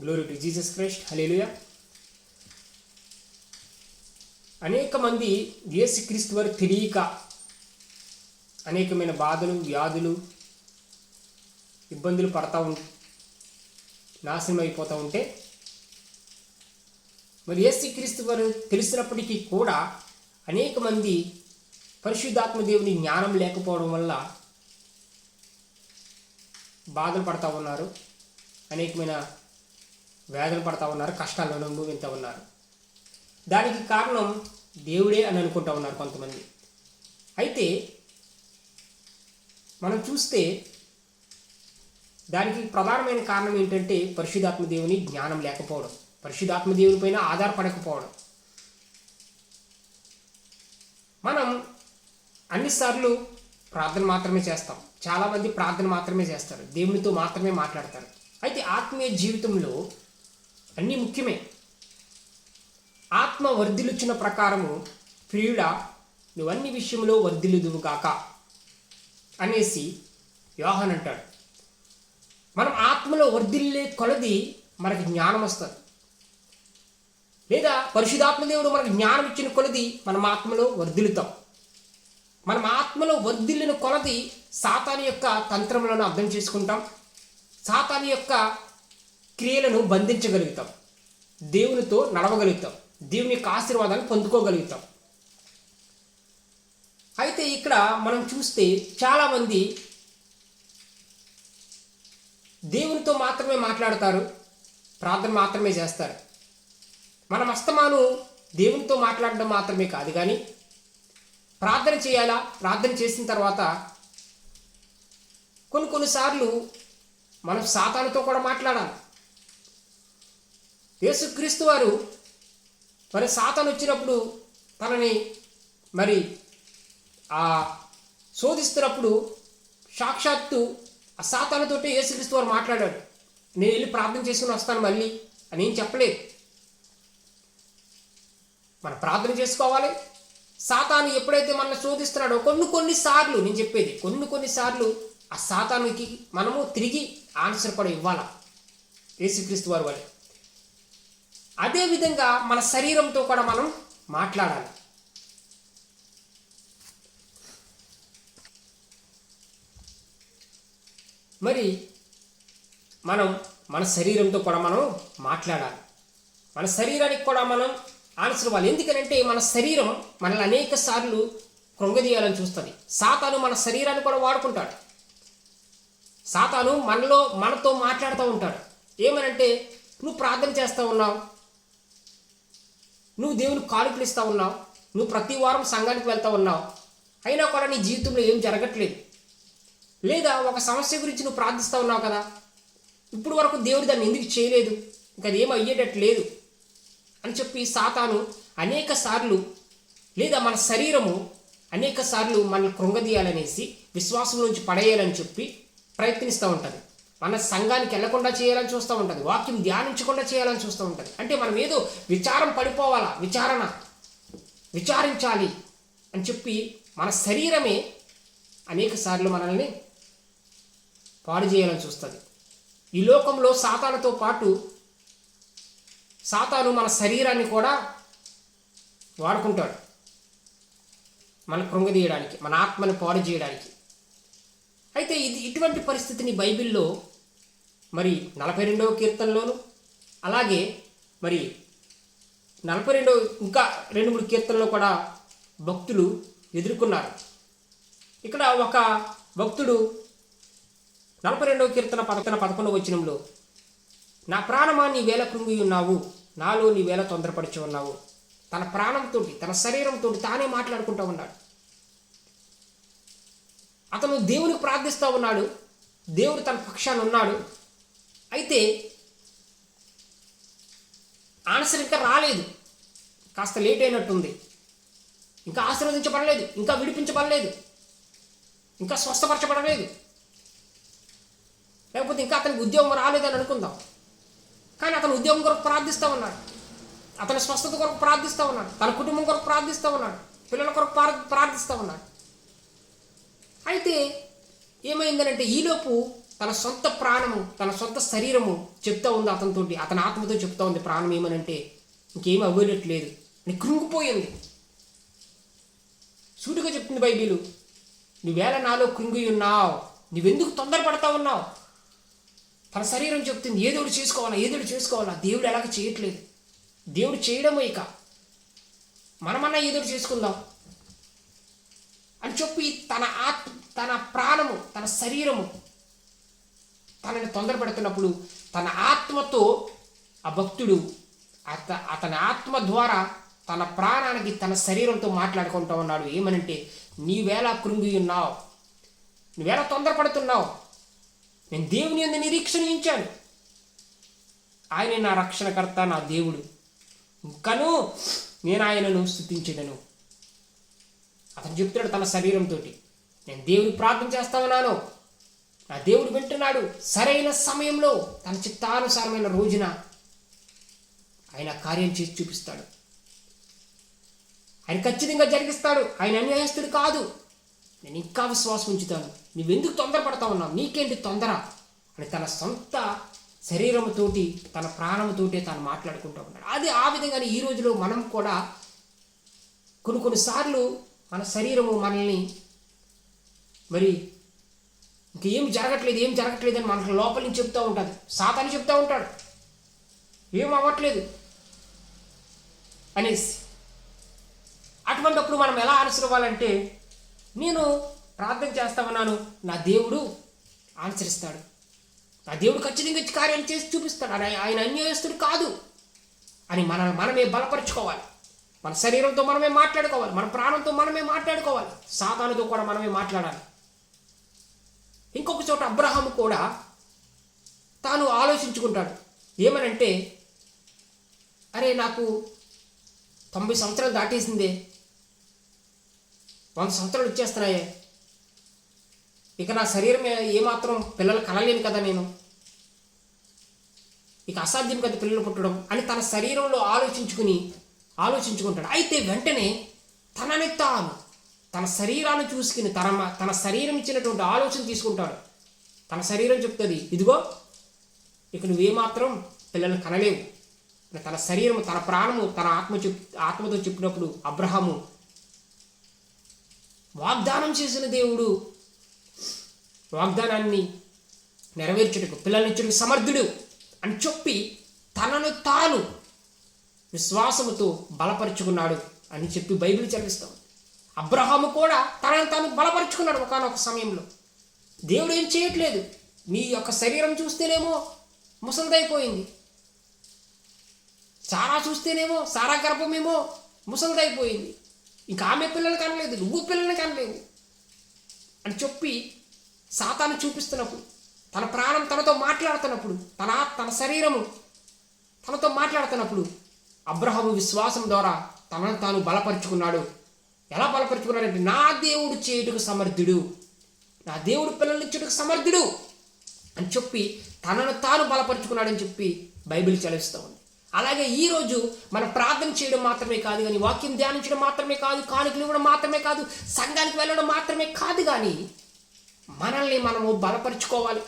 Glory to Jesus Christ hallelujah అనేక మంది యేసుక్రీస్తు వారు తెలియక అనేకమైన బాధలు వ్యాధులు ఇబ్బందులు పడతా ఉం నాశనం అయిపోతూ ఉంటే మరి యేసుక్రీస్తు వారు తెలిసినప్పటికీ కూడా అనేక మంది పరిశుద్ధాత్మ దేవుని జ్ఞానం లేకపోవడం వల్ల బాధలు పడతా ఉన్నారు. అనేకమైన వేదన పడతా ఉన్నారు కష్టాలను అనుభవిస్తూ ఉన్నారు. దానికి కారణం దేవుడే అని అనుకుంటా ఉన్నారు కొంతమంది. అయితే మనం చూస్తే దానికి ప్రధానమైన కారణం ఏంటంటే పరిశుధాత్మదేవుని జ్ఞానం లేకపోవడం పరిశుధాత్మదేవుని పైన ఆధారపడకపోవడం. మనం అన్నిసార్లు ప్రార్థన మాత్రమే చేస్తాం. చాలామంది ప్రార్థన మాత్రమే చేస్తారు. దేవునితో మాత్రమే మాట్లాడతారు. అయితే ఆత్మీయ జీవితంలో అన్నీ ముఖ్యమే. ఆత్మ వర్ధిలుచిన ప్రకారము ప్రియుడ నువ్వన్ని విషయంలో వర్ధిల్లుదువు కాక అనేసి యోహన్ అంటాడు. మనం ఆత్మలో వర్ధిల్లే కొలది మనకి జ్ఞానం వస్తుంది. లేదా పరిశుధాత్మదేవుడు మనకు జ్ఞానం ఇచ్చిన కొలది మనం ఆత్మలో వర్ధిల్లుతాం. మనం ఆత్మలో వర్ధిల్లిన కొలది సాతాని యొక్క తంత్రములను అర్థం చేసుకుంటాం. సాతాని యొక్క క్రియలను బంధించగలుగుతాం. దేవునితో నడవగలుగుతాం. దేవుని యొక్క ఆశీర్వాదాన్ని పొందుకోగలుగుతాం. అయితే ఇక్కడ మనం చూస్తే చాలామంది దేవునితో మాత్రమే మాట్లాడతారు ప్రార్థన మాత్రమే చేస్తారు. మనం అస్తమాను దేవునితో మాట్లాడడం మాత్రమే కాదు కానీ ప్రార్థన చేయాలా ప్రార్థన చేసిన తర్వాత కొన్ని కొన్నిసార్లు మనం సాతానుతో కూడా మాట్లాడాలి. యేసుక్రీస్తు వారు మరి సాతను వచ్చినప్పుడు తనని మరి ఆ శోధిస్తున్నప్పుడు సాక్షాత్తు ఆ సాతానుతోటే యేసుక్రీస్తు వారు మాట్లాడాడు నేను వెళ్ళి ప్రార్థన చేసుకుని వస్తాను మళ్ళీ అని ఏం చెప్పలేదు. మనం ప్రార్థన చేసుకోవాలి. సాతాను ఎప్పుడైతే మనల్ని శోధిస్తున్నాడో కొన్ని కొన్ని సార్లు నేను చెప్పేది కొన్ని కొన్ని సార్లు ఆ సాతానికి మనము తిరిగి ఆన్సర్ కూడా ఇవ్వాలా? యేసుక్రీస్తు వారి వాళ్ళు అదేవిధంగా మన శరీరంతో కూడా మనం మాట్లాడాలి. మరి మనం మన శరీరంతో కూడా మనం మాట్లాడాలి. మన శరీరానికి కూడా మనం ఆన్సర్ ఇవ్వాలి. ఎందుకనంటే మన శరీరం మనల్ని అనేక సార్లు కృంగదీయాలని చూస్తుంది. సాతాను మన శరీరాన్ని కూడా వాడుకుంటాడు. సాతాను మనలో మనతో మాట్లాడుతూ ఉంటాడు. ఏమనంటే నువ్వు ప్రార్థన చేస్తూ ఉన్నావు నువ్వు దేవుని కానుకలు ఇస్తూ ఉన్నావు. నువ్వు ప్రతి వారం సంఘానికి వెళ్తూ ఉన్నావు. అయినా కూడా నీ జీవితంలో ఏం జరగట్లేదు. లేదా ఒక సమస్య గురించి నువ్వు ప్రార్థిస్తూ ఉన్నావు కదా. ఇప్పుడు వరకు దేవుడు దాన్ని ఎందుకు చేయలేదు? ఇంకా అది అయ్యేటట్టు లేదు అని చెప్పి సాతాను అనేక సార్లు లేదా మన శరీరము అనేక సార్లు మనల్ని కృంగదీయాలనేసి విశ్వాసం నుంచి పడేయాలని చెప్పి ప్రయత్నిస్తూ ఉంటుంది. మన సంఘానికి వెళ్ళకుండా చేయాలని చూస్తూ ఉంటుంది. వాక్యం ధ్యానించకుండా చేయాలని చూస్తూ ఉంటుంది. అంటే మనం ఏదో విచారం పడిపోవాలా? విచారణ. విచారించాలి అని చెప్పి మన శరీరమే అనేక సార్లు మనల్ని పాడు చేయాలని చూస్తుంది. ఈ లోకంలో సాతానుతో పాటు సాతాను మన శరీరాన్ని కూడా వాడుకుంటాడు. మన కృంగదీయడానికి మన ఆత్మని పాడు చేయడానికి. అయితే ఇది ఇటువంటి పరిస్థితిని బైబిల్లో మరి నలభై రెండవ కీర్తనలోను అలాగే మరి నలభై రెండవ ఇంకా రెండు మూడు కీర్తనలో కూడా భక్తులు ఎదుర్కొన్నారు. ఇక్కడ ఒక భక్తుడు నలభై రెండవ కీర్తన పదతన పదకొండవ వచనంలో నా ప్రాణమా నీ వేల కృంగి ఉన్నావు నాలో నీ వేల తొందరపడిచి ఉన్నావు. తన ప్రాణంతో తన శరీరంతో తానే మాట్లాడుకుంటూ ఉన్నాడు. అతను దేవునికి ప్రార్థిస్తూ ఉన్నాడు దేవుడు తన పక్షాన్ని ఉన్నాడు అయితే ఆన్సర్ ఇంకా రాలేదు. కాస్త లేట్ అయినట్టుంది. ఇంకా ఆశీర్వదించబడలేదు. ఇంకా విడిపించబడలేదు. ఇంకా స్వస్థపరచబడలేదు. లేకపోతే ఇంకా అతనికి ఉద్యోగం రాలేదని అనుకుందాం. కానీ అతను ఉద్యోగం కొరకు ప్రార్థిస్తూ ఉన్నాడు. అతని స్వస్థత కొరకు ప్రార్థిస్తూ ఉన్నాడు. తన కుటుంబం కొరకు ప్రార్థిస్తూ ఉన్నాడు. పిల్లల కొరకు ప్రార్థిస్తూ ఉన్నాడు. అయితే ఏమైందనంటే ఈలోపు తన సొంత ప్రాణము తన సొంత శరీరము చెప్తా ఉంది అతనితోటి. అతని ఆత్మతో చెప్తా ఉంది ప్రాణం ఏమనంటే ఇంకేం అవ్వలేట్లేదు అని కృంగిపోయింది. సూటిగా చెప్తుంది బైబిలు నువ్వేళ నాలో కృంగి ఉన్నావు నువ్వెందుకు తొందరపడతా ఉన్నావు? తన శరీరం చెప్తుంది ఏదోడు చేసుకోవాలా ఏదోడు చేసుకోవాలా దేవుడు ఎలాగ చేయట్లేదు. దేవుడు చేయడమే ఇక. మనమన్నా ఏదోడు చేసుకుందాం. అని చెప్పి తన ఆత్మ తన ప్రాణము తన శరీరము తనని తొందరపెడుతున్నప్పుడు తన ఆత్మతో ఆ భక్తుడు అత అతని ఆత్మ ద్వారా తన ప్రాణానికి తన శరీరంతో మాట్లాడుకుంటూ ఉన్నాడు. ఏమనంటే నీవేళ కృంగి ఉన్నావు నువ్వేలా తొందరపడుతున్నావు నేను దేవుని అందు నిరీక్షణ ఉంచాను ఆయన నా రక్షణకర్త నా దేవుడు. ఇంకను నేను ఆయనను స్థుతించదను అతను చెప్తున్నాడు తన శరీరంతో నేను దేవుని ప్రార్థన చేస్తా ఉన్నాను నా దేవుడు వింటున్నాడు సరైన సమయంలో తన చిత్తానుసారమైన రోజున ఆయన కార్యం చేసి చూపిస్తాడు. ఆయన ఖచ్చితంగా జరిగిస్తాడు. ఆయన అన్యాయస్తుడు కాదు. నేను ఇంకా విశ్వాసం ఉంచుతాను. నువ్వెందుకు తొందరపడతా ఉన్నావు? నీకేంటి తొందర? అని తన సొంత శరీరంతోటి తన ప్రాణంతోటి తాను మాట్లాడుకుంటూ ఉన్నాడు. అది ఆ విధంగానే ఈ రోజులో మనం కూడా కొన్ని కొన్నిసార్లు మన శరీరము మనల్ని మరి ఇంకేం జరగట్లేదు ఏం జరగట్లేదు అని మనకు లోపల నుంచి చెప్తూ ఉంటుంది సాతాని చెప్తూ ఉంటాడు. ఏం అవ్వట్లేదు. అనేసి అటువంటిప్పుడు మనం ఎలా అనుసరివ్వాలంటే నేను ప్రార్థన చేస్తా ఉన్నాను నా దేవుడు ఆచరిస్తాడు. నా దేవుడు ఖచ్చితంగా ఇచ్చి కార్యం చేసి చూపిస్తాడు. ఆయన ఆయన అన్యాయస్తుడు కాదు అని మన మనమే బలపరుచుకోవాలి. మన శరీరంతో మనమే మాట్లాడుకోవాలి. మన ప్రాణంతో మనమే మాట్లాడుకోవాలి. సాతానుతో కూడా మనమే మాట్లాడాలి. ఇంకొక చోట అబ్రహాం కూడా తాను ఆలోచించుకుంటాడు. ఏమనంటే అరే నాకు తొంభై సంవత్సరాలు దాటేసిందే. వంద సంవత్సరాలు వచ్చేస్తున్నాయే. ఇక నా శరీరం ఏమాత్రం పిల్లలు కనలేను కదా నేను. ఇక అసాధ్యం కదా పిల్లలు పుట్టడం అని తన శరీరంలో ఆలోచించుకుని ఆలోచించుకుంటాడు. అయితే వెంటనే తనని తాను తన శరీరాన్ని చూసుకుని తన తన శరీరం ఇచ్చినటువంటి ఆలోచన తీసుకుంటాడు. తన శరీరం చెప్తుంది ఇదిగో ఇక నువ్వేమాత్రం పిల్లలు కనలేవు. తన శరీరం తన ప్రాణము తన ఆత్మ చెప్ ఆత్మతో చెప్పినప్పుడు అబ్రహము వాగ్దానం చేసిన దేవుడు వాగ్దానాన్ని నెరవేర్చుటకు పిల్లల్నిచ్చుటకు సమర్థుడు అని చెప్పి తనను తాను విశ్వాసముతో బలపరుచుకున్నాడు అని చెప్పి బైబిల్ చదివిస్తాం. అబ్రహాము కూడా తనను తాను బలపరుచుకున్నాడు ఒకనొక సమయంలో. దేవుడు ఏం చేయట్లేదు. నీ యొక్క శరీరం చూస్తేనేమో ముసలిదైపోయింది. సారా చూస్తేనేమో సారా గర్భమేమో ముసలిదైపోయింది. ఇంకా ఆమె పిల్లలు కనలేదు నువ్వు పిల్లల్ని కనలేవు అని చెప్పి సాతాను చూపిస్తున్నప్పుడు తన ప్రాణం తనతో మాట్లాడుతున్నప్పుడు తన తన శరీరము తనతో మాట్లాడుతున్నప్పుడు అబ్రహము విశ్వాసం ద్వారా తనను తాను బలపరుచుకున్నాడు. ఎలా బలపరుచుకున్నాడంటే నా దేవుడు చేయుటకు సమర్థుడు. నా దేవుడు పిల్లల్ని ఇచ్చుటకు సమర్థుడు అని చెప్పి తనను తాను బలపరుచుకున్నాడని చెప్పి బైబిల్ చలిస్తూ ఉంది. అలాగే ఈరోజు మనం ప్రార్థన చేయడం మాత్రమే కాదు కానీ వాక్యం ధ్యానించడం మాత్రమే కాదు కానుకలు ఇవ్వడం మాత్రమే కాదు సంఘానికి వెళ్ళడం మాత్రమే కాదు కానీ మనల్ని మనము బలపరుచుకోవాలి.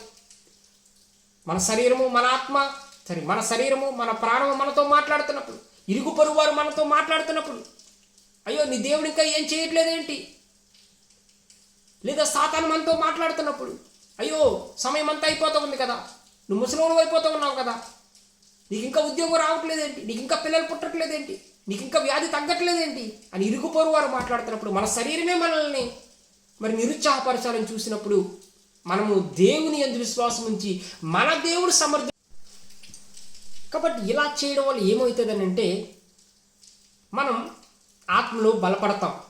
మన శరీరము మన ఆత్మ సరే మన శరీరము మన ప్రాణము మనతో మాట్లాడుతున్నప్పుడు ఇరుగు పొరుగు వారు మనతో మాట్లాడుతున్నప్పుడు అయ్యో నీ దేవుడు ఇంకా ఏం చేయట్లేదేంటి? లేదా సాతాను మనతో మాట్లాడుతున్నప్పుడు అయ్యో సమయం అంతా అయిపోతూ ఉంది కదా నువ్వు ముసలోడు అయిపోతూ ఉన్నావు కదా నీకు ఇంకా ఉద్యోగం రావట్లేదేంటి? నీకు ఇంకా పిల్లలు పుట్టట్లేదేంటి? నీకు ఇంకా వ్యాధి తగ్గట్లేదేంటి? అని ఇరుగుపోరు వారు మాట్లాడుతున్నప్పుడు మన శరీరమే మనల్ని మరి నిరుత్సాహపరచాలని చూసినప్పుడు మనము దేవుని ఎందు విశ్వాసం ఉంచి మన దేవుడు సమర్థ కాబట్టి ఇలా చేయడం వల్ల ఏమవుతుందని అంటే మనం ఆత్మలో బలపడతాం.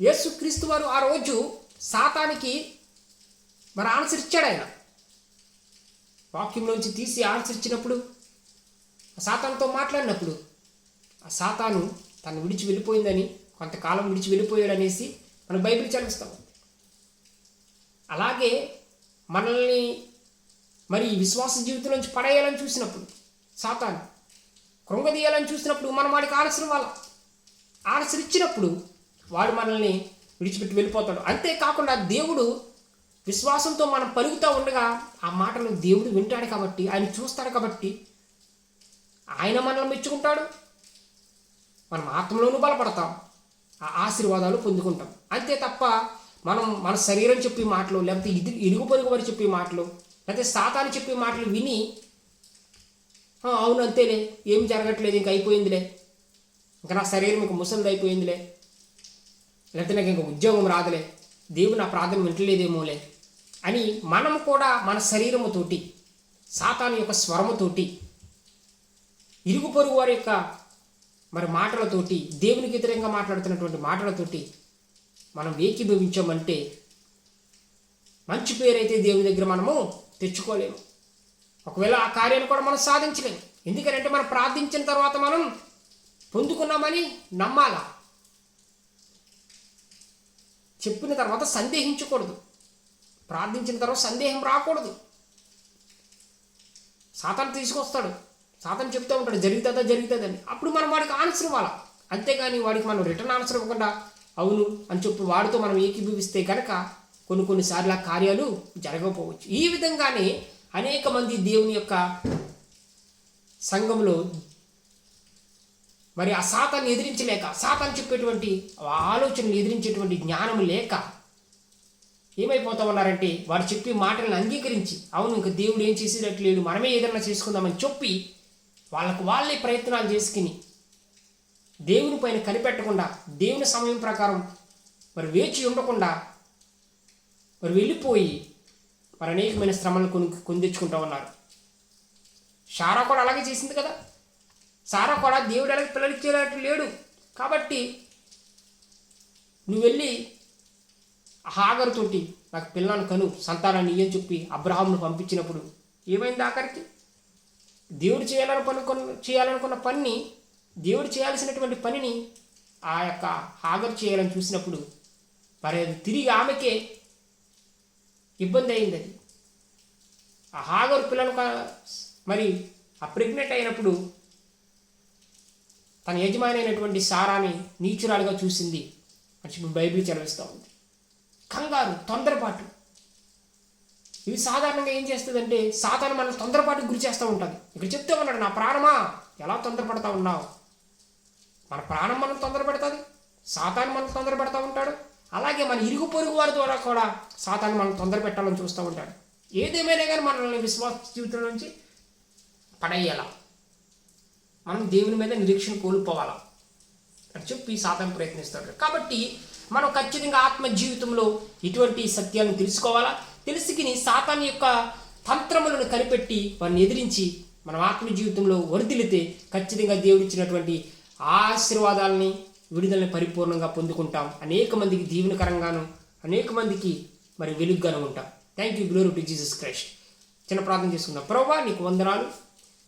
యేసుక్రీస్తు వారు ఆ రోజు సాతానికి మరి ఆన్సర్ ఇచ్చాడు ఆయన. వాక్యంలోంచి తీసి ఆన్సర్ ఇచ్చినప్పుడు ఆ సాతానుతో మాట్లాడినప్పుడు ఆ సాతాను తను విడిచి వెళ్ళిపోయిందని కొంతకాలం విడిచి వెళ్ళిపోయాడనేసి అనేసి బైబిల్ చదివిస్తాం. అలాగే మనల్ని మరి విశ్వాస జీవితం నుంచి పడేయాలని చూసినప్పుడు సాతాను కృంగదీయాలని చూసినప్పుడు మనం వాడికి ఆన్సర్ ఇవ్వాలి? ఆన్సర్ ఇచ్చినప్పుడు వాడు మనల్ని విడిచిపెట్టి వెళ్ళిపోతాడు. అంతేకాకుండా దేవుడు విశ్వాసంతో మనం పలుకుతూ ఉండగా ఆ మాటలు దేవుడు వింటాడు కాబట్టి ఆయన చూస్తాడు కాబట్టి ఆయన మనల్ని మెచ్చుకుంటాడు. మనం ఆత్మలోనూ బలపడతాం. ఆ ఆశీర్వాదాలు పొందుకుంటాం. అంతే తప్ప మనం మన శరీరం చెప్పే మాటలు లేకపోతే ఇది ఇరుగు పొరుగు వారు చెప్పే మాటలు లేకపోతే సాతాను చెప్పే మాటలు విని అవును అంతేలే ఏం జరగట్లేదు ఇంక అయిపోయిందిలే. ఇంకా నా శరీరం ఇంక ముసలిది అయిపోయిందిలే. లేకపోతే నాకు ఇంకా ఉద్యోగం రాదులే. దేవుడు నా ప్రార్థన వింటలేదేమోలే అని మనం కూడా మన శరీరముతోటి సాతాను యొక్క స్వరముతోటి ఇరుగు పొరుగు వారి యొక్క మరి మాటలతోటి దేవునికి వ్యతిరేకంగా మాట్లాడుతున్నటువంటి మాటలతోటి మనం ఏకీభవించామంటే మంచి పేరైతే దేవుని దగ్గర మనము తెచ్చుకోలేము. ఒకవేళ ఆ కార్యాన్ని కూడా మనం సాధించలేము ఎందుకంటే మనం ప్రార్థించిన తర్వాత మనం పొందుకున్నామని నమ్మాలా. చెప్పిన తర్వాత సందేహించకూడదు. ప్రార్థించిన తర్వాత సందేహం రాకూడదు. సాతాను తీసుకొస్తాడు. సాతాను చెప్తూ ఉంటాడు జరుగుతుందా జరుగుతుందని అప్పుడు మనం వాడికి ఆన్సర్ ఇవ్వాలా? అంతేగాని వాడికి మనం రిటర్న్ ఆన్సర్ ఇవ్వకుండా అవును అని చెప్పి వాడితో మనం ఏకీభవిస్తే కనుక కొన్ని కొన్నిసార్లు ఆ కార్యాలు జరగకపోవచ్చు. ఈ విధంగానే అనేక మంది దేవుని యొక్క సంఘంలో మరి ఆ సాతాన్ని ఎదిరించలేక సాతాన్ని చెప్పేటువంటి ఆ ఆలోచనలు ఎదిరించేటువంటి జ్ఞానం లేక ఏమైపోతా ఉన్నారంటే వారు చెప్పే మాటలను అంగీకరించి అవును ఇంకా దేవుడు ఏం చేసేటట్లేడు మనమే ఏదైనా చేసుకుందామని చెప్పి వాళ్ళకు వాళ్ళే ప్రయత్నాలు చేసుకుని దేవుని పైన కనిపెట్టకుండా దేవుని సమయం ప్రకారం మరి వేచి ఉండకుండా మరి వెళ్ళిపోయి మరి అనేకమైన శ్రమలు కొని కొందించుకుంటూ ఉన్నారు. సారా కూడా అలాగే చేసింది కదా? సారా కూడా దేవుడు అలాగే పిల్లలు ఇచ్చేటట్టు లేడు. కాబట్టి నువ్వు వెళ్ళి హాగరుతోటి నాకు పిల్లను కను సంతానాన్ని ఇయ్యని చెప్పి అబ్రహాంను పంపించినప్పుడు ఏమైంది ఆఖరికి? దేవుడు చేయాలని చేయాలనుకున్న పనిని దేవుడు చేయాల్సినటువంటి పనిని ఆ యొక్క హాగరు చేయాలని చూసినప్పుడు మరి అది తిరిగి ఆమెకే ఇబ్బంది అయింది అది. ఆ హాగరు పిల్లలు మరి ఆ ప్రెగ్నెంట్ అయినప్పుడు తన యజమాని అయినటువంటి సారాని నీచురాలుగా చూసింది. అని చెప్పి బైబిల్ చదివిస్తూ ఉంది. కంగారు తొందరపాటు. ఇవి సాధారణంగా ఏం చేస్తుందంటే సాధారణ మనం తొందరపాటుకు గురి చేస్తూ ఉంటుంది. ఇక్కడ చెప్తూ ఉన్నాడు నా ప్రాణమా? ఎలా తొందరపడతా ఉన్నావు? మన ప్రాణం మనం తొందరపడుతుంది. సాతాను మనం తొందరపడతా ఉంటాడు. అలాగే మన ఇరుగు పొరుగు వారి ద్వారా కూడా సాతాను మనం తొందర పెట్టాలని చూస్తూ ఉంటాడు. ఏదేమైనా కానీ మనల్ని విశ్వాస జీవితం నుంచి పడేయాల? మనం దేవుని మీద నిరీక్షణ కోల్పోవాలా? అని చెప్పి సాతాను ప్రయత్నిస్తాడు. కాబట్టి మనం ఖచ్చితంగా ఆత్మ జీవితంలో ఇటువంటి సత్యాలను తెలుసుకోవాలా? తెలుసుకుని సాతాన్ యొక్క తంత్రములను కనిపెట్టి వారిని ఎదిరించి మనం ఆత్మ జీవితంలో వర్ధిల్లితే ఖచ్చితంగా దేవుడిచ్చినటువంటి ఆశీర్వాదాలని విడుదలని పరిపూర్ణంగా పొందుకుంటాం. అనేక మందికి దీవెనకరంగాను అనేక మందికి మరి వెలుగుగాను ఉంటాం. Thank you glory to Jesus Christ చిన్న ప్రార్థన చేసుకుందాం. ప్రభా నీకు వందనాలు.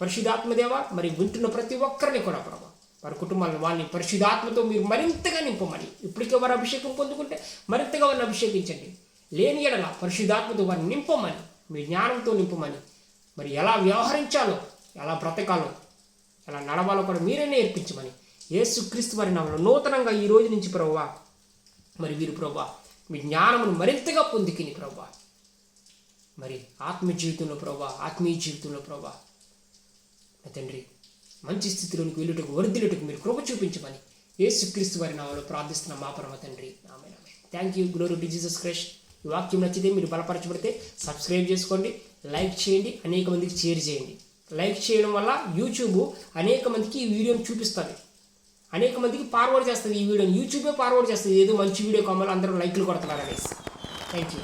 పరిశుధాత్మదేవ మరి వింటున్న ప్రతి ఒక్కరిని కూడా ప్రభా. వారి కుటుంబాలను వాళ్ళని పరిశుధాత్మతో మీరు మరింతగా నింపమని. ఇప్పటికే వారు అభిషేకం పొందుకుంటే మరింతగా వారిని అభిషేకించండి. లేని ఎడల పరిశుధాత్మతో వారిని నింపమని మీ జ్ఞానంతో నింపమని. మరి ఎలా వ్యవహరించాలో ఎలా బ్రతకాలో ఎలా నడవాలో కూడా మీరే నేర్పించమని. యేసుక్రీస్తు వారి నామంలో నూతనంగా ఈ రోజు నుంచి ప్రభువా మరి వీరు ప్రభా మీ జ్ఞానమును మరింతగా పొందుకుని ప్రభా మరి ఆత్మ జీవితంలో ప్రభా ఆత్మీయ జీవితంలో ప్రభా నా తండ్రి మంచి స్థితిలోనికి వెళ్ళుటకు వర్ధిల్లుటకు మీరు కృప చూపించమని యేసుక్రీస్తు వారి నామలో ప్రార్థిస్తున్న మా పరమ తండ్రి. ఆమె thank you glory to Jesus Christ ఈ వాక్యం నచ్చితే మీరు బలపరచబడితే సబ్స్క్రైబ్ చేసుకోండి లైక్ చేయండి అనేక మందికి షేర్ చేయండి. లైక్ చేయడం వల్ల యూట్యూబ్ అనేక మందికి ఈ వీడియోని చూపిస్తుంది. అనేక మందికి ఫార్వర్డ్ చేస్తుంది ఈ వీడియోని. యూట్యూబే ఫార్వర్డ్ చేస్తుంది. ఏదో మంచి వీడియో కావాలి అందరూ లైక్లు కొడుతున్నారు అనేసి థ్యాంక్ యూ